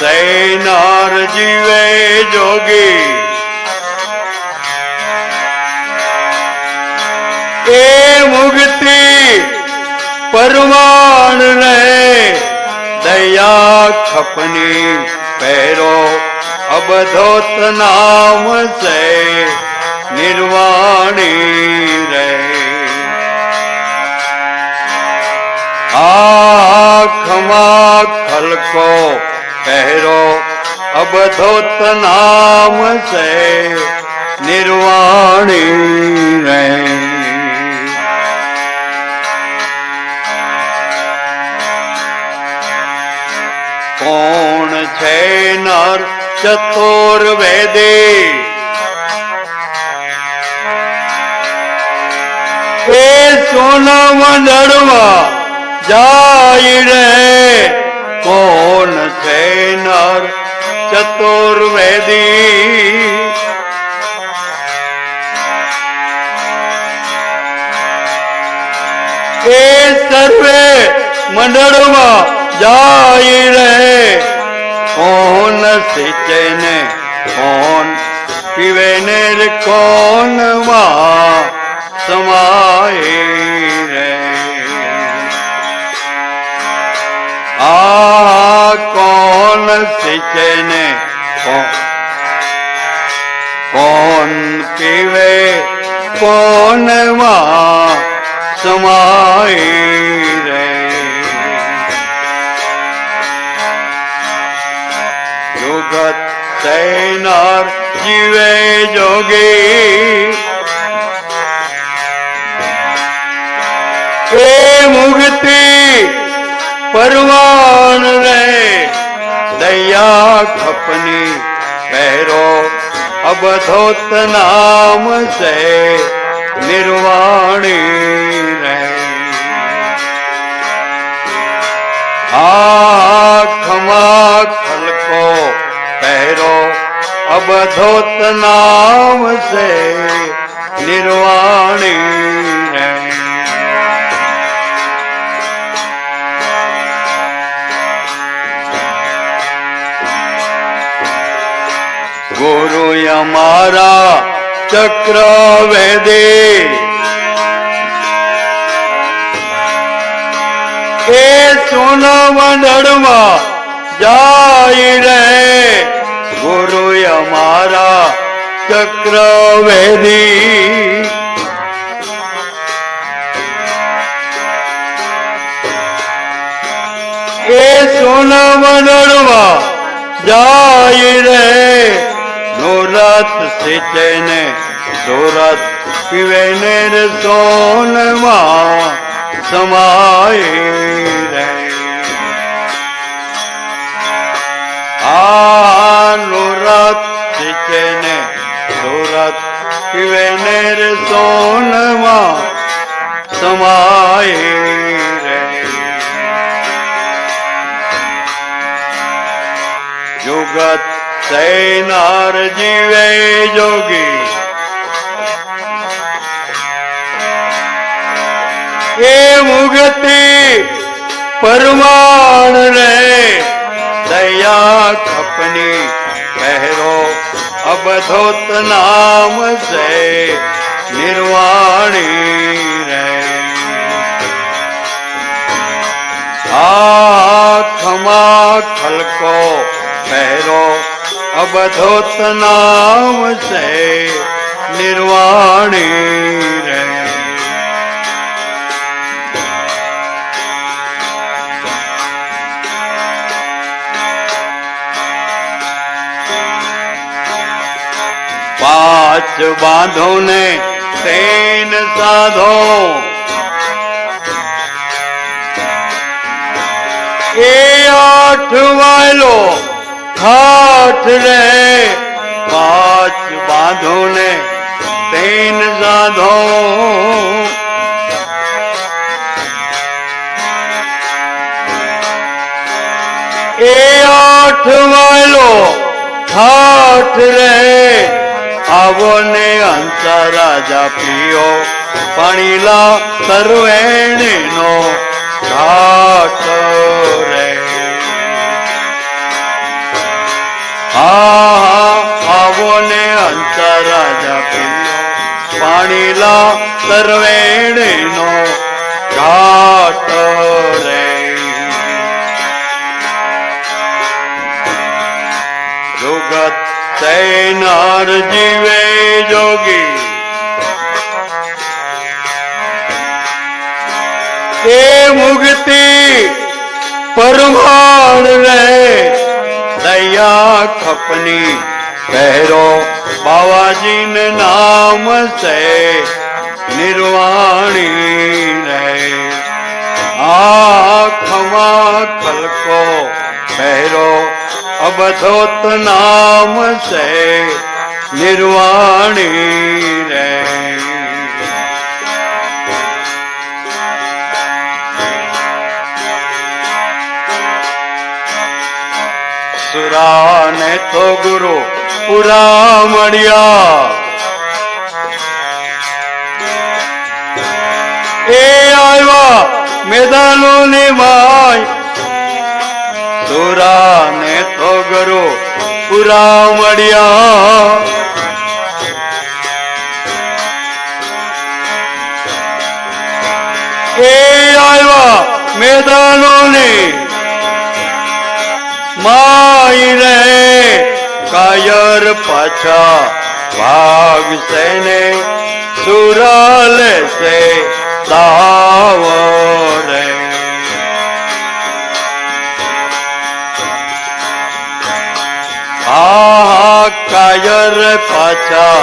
સૈનાર જીવે જોગી. એ મુક્તિ પરમાણ રહે. દયા ખપની પહેરો અબધોત નામ છે નિર્વાણી રહે. આખમાં ખલકો પહેરો. અબધો નામ છે નિર્વાણી રે. કોણ છે નર ચતુર્વેદી એ સોના મંડળમાં જાય રે. કોણ છે નર ચતુર્વેદી એ સર્વે મંડળમાં જાય રે કોણ સિંચે ને કોણ પીવે ને રે કોણમાં સમાય કોણ સિંચે ને કોણ કોણ પીવે કોણમાં સમાય રે. જગત તૈનાર જીવે જોગી. એ મુક્તિ પરવાન રે. દયા ખપની પહેરો અબધોત નામ સે નિર્વાણી રે આખમાં ખલકો પહેરો અબધોત નામ સે અમારા ચક્ર વેદે એ સોના મંડળમાં જાય રહે ગુરુ અમારા ચક્ર વેદી એ સોના મંડળમાં જાય રે નોરત સિંચે ને દોરત પીવે ને સોનમાં સમાય રે આ નોરત સિંચે ને દોરત પીવે ને સોનમાં સમાય રે જુગત સૈનાર જીવે જોગી. એ મુગતિ પરમાણ રે. દયા ખપની પહેરો અબધોત નામ છે. નિર્વાણી રે. આખમાં અબધોત નામ છે નિર્વાણી રે. પાંચ બાંધો ને તેન સાધો. એ આઠ ખાઠ રે પાંચ બાંધો ને તેન સાધો એ આઠ માયલો ખાટ રે આવો ને અંસા રાજા પ્રિયો પાણીલા સર્વેણીનો ઘાટ પાણીલા સર્વેણીનો ઘાટ રે. જુગત સૈનાર જીવે જોગી. એ મુક્તિ પરમાણ રે. દયા ખપની પહેરો બાવાજીને નામ સે નિર્વાણી રે આખમાં ખલકો પહેરો, અબધોત નામ સે નિર્વાણી રે સુરાને તો ગુરુ પુરા મળ્યા. એ આવ્યા મેદાનો ને માય. સુરાને તો ગરો પુરા મળ્યા. એ આવ્યા મેદાનો ની કાયર પાછા ભાગશે ને સુરા લેશે તાવરે કાયર પાછા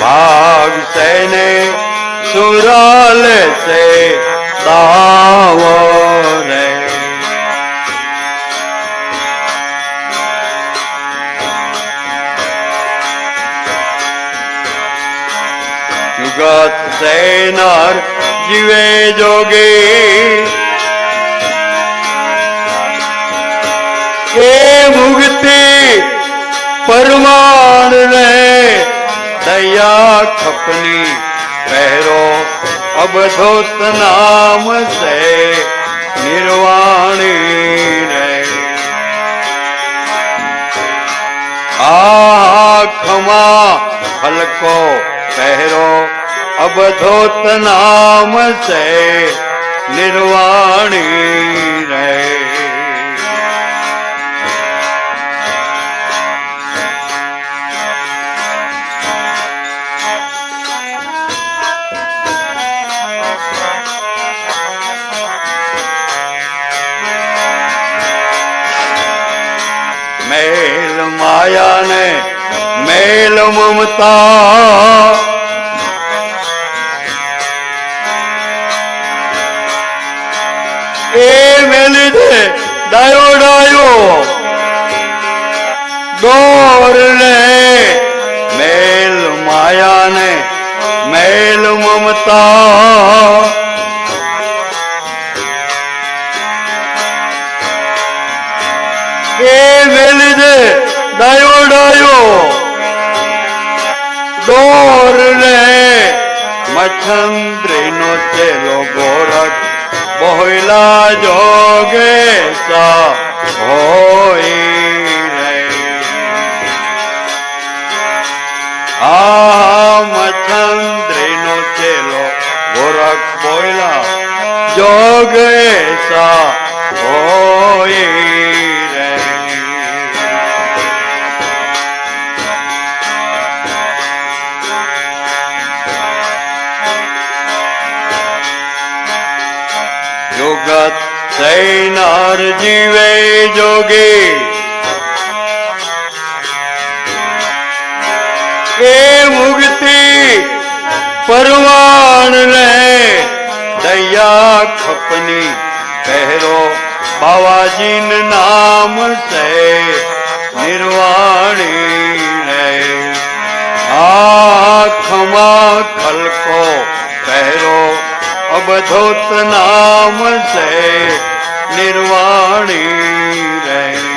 ભાગશે ને સુરા લેશે દાવ સેનાર જીવે જોગે. એ મુક્તિ પરમાણ રે દયા ખપની પહેરો. અબધોત નામ સે નિર્વાણી રે આખમાં હલકો પહેરો. અબધોત નામ છે નિર્વાણી રે મેલ માયા ને મેલ મમતા ડાયો ડાયો દોર મેલ માયાને મેલ મમતા. મેલી દે ડાયો ડાયો દોર રે મચ્છંદ્રી નો ચેલો ગોરખ બોયલા જોગે સા હોય આ મચ્છંદ્રી નો ચેલો ગોરખ બોયલા જોગે સા હોય જુગત સૈનાર જીવે જોગી. એ મુક્તિ પરવાણ રહે. દયા ખપની પહેરો બાવાજીન નામ સે નિર્વાણી રે આખમાં ખલકો પહેરો અબધોત નામ છે નિર્વાણી રે